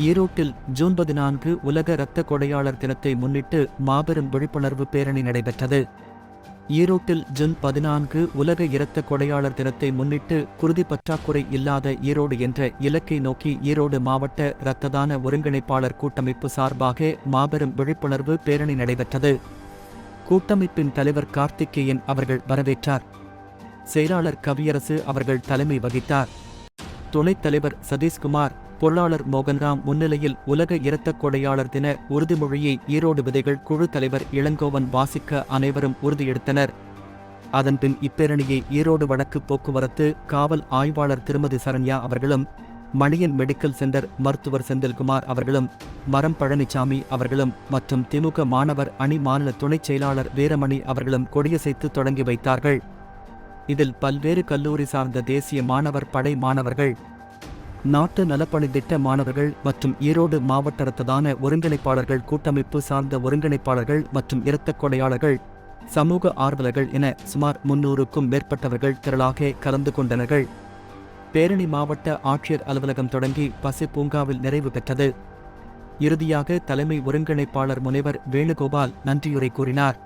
ஈரோட்டில் ஜூன் பதினான்கு உலக இரத்த கொடையாளர் தினத்தை முன்னிட்டு மாபெரும் விழிப்புணர்வு பேரணி நடைபெற்றது. ஈரோட்டில் ஜூன் பதினான்கு உலக இரத்த கொடையாளர் தினத்தை முன்னிட்டு குருதி பற்றாக்குறை இல்லாத ஈரோடு என்ற இலக்கை நோக்கி ஈரோடு மாவட்ட இரத்ததான ஒருங்கிணைப்பாளர் கூட்டமைப்பு சார்பாக மாபெரும் விழிப்புணர்வு பேரணி நடைபெற்றது. கூட்டமைப்பின் தலைவர் கார்த்திகேயன் அவர்கள் வரவேற்றார். செயலாளர் கவியரசு அவர்கள் தலைமை வகித்தார். துணைத் தலைவர் சதீஷ்குமார் பொருளாளர் மோகன்ராம் முன்னிலையில் உலக இரத்தக் கொடையாளர் தின உறுதிமொழியை ஈரோடு விதைகள் குழு தலைவர் இளங்கோவன் வாசிக்க அனைவரும் உறுதியெடுத்தனர். அதன்பின் இப்பேரணியை ஈரோடு வடக்கு போக்குவரத்து காவல் ஆய்வாளர் திருமதி சரண்யா அவர்களும் மணியன் மெடிக்கல் சென்டர் மருத்துவர் செந்தில்குமார் அவர்களும் மரம் பழனிசாமி அவர்களும் மற்றும் திமுக மாணவர் அணி மாநில துணைச் செயலாளர் வீரமணி அவர்களும் கொடியசைத்து தொடங்கி வைத்தார்கள். இதில் பல்வேறு கல்லூரி சார்ந்த தேசிய மாணவர் படை மாணவர்கள் நாட்டு நலப்பணி திட்ட மாணவர்கள் மற்றும் ஈரோடு மாவட்ட இரத்ததான ஒருங்கிணைப்பாளர்கள் கூட்டமைப்பு சார்ந்த ஒருங்கிணைப்பாளர்கள் மற்றும் இரத்த கொடையாளர்கள் சமூக ஆர்வலர்கள் என சுமார் முன்னூறுக்கும் மேற்பட்டவர்கள் திரளாக கலந்து கொண்டனர்கள். பேரணி மாவட்ட ஆட்சியர் அலுவலகம் தொடங்கி பசு பூங்காவில் நிறைவு பெற்றது. இறுதியாக தலைமை ஒருங்கிணைப்பாளர் முனைவர் வேணுகோபால் நன்றியுரை கூறினார்.